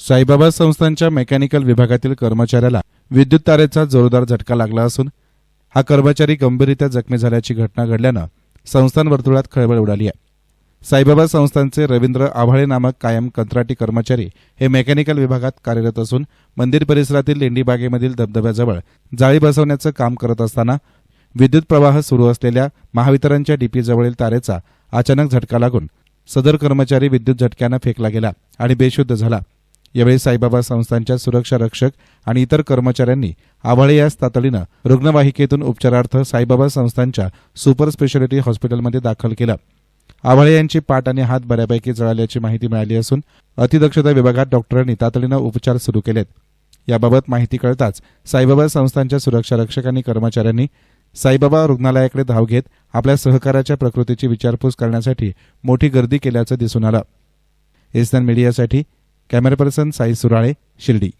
साईबाबा संस्थांच्या मेकॅनिकल विभागातील कर्मचाऱ्याला विद्युत तारेचा जोरदार झटका लागला असून हा कर्मचारी गंभीररित्या जखमी झाल्याची घटना घडल्यानं संस्थान वर्तुळात खळबळ उडाली आहे. साईबाबा संस्थांचे रवींद्र आभाळे नामक कायम कंत्राटी कर्मचारी हे मेकॅनिकल विभागात कार्यरत असून मंदिर परिसरातील लेंडीबागेमधील धबधब्याजवळ जाळी बसवण्याचं काम करत असताना विद्युत प्रवाह सुरू असलेल्या महावितरणच्या डीपीजवळील तारेचा अचानक झटका लागून सदर कर्मचारी विद्युत झटक्यानं फेकला गेला आणि बेशुद्ध झाला. यावेळी साईबाबा संस्थांच्या सुरक्षा रक्षक आणि इतर कर्मचाऱ्यांनी आभाळे यास तातडीनं रुग्णवाहिकेतून उपचारार्थ साईबाबा संस्थांच्या सुपर स्पेशालिटी हॉस्पिटलमध्ये दाखल केलं. आभाळे यांची पाठ आणि हात बऱ्यापैकी जळाल्याची माहिती मिळाली असून अतिदक्षता विभागात डॉक्टरांनी तातडीनं उपचार सुरू केलेत. याबाबत माहिती कळताच साईबाबा संस्थांच्या सुरक्षा रक्षक आणि कर्मचाऱ्यांनी साईबाबा रुग्णालयाकडे धाव घेत आपल्या सहकाराच्या प्रकृतीची विचारपूस करण्यासाठी मोठी गर्दी केल्याचं दिसून आलं. एसएन मीडियासाठी कॅमेरा पर्सन साई सुराळे शिर्डी.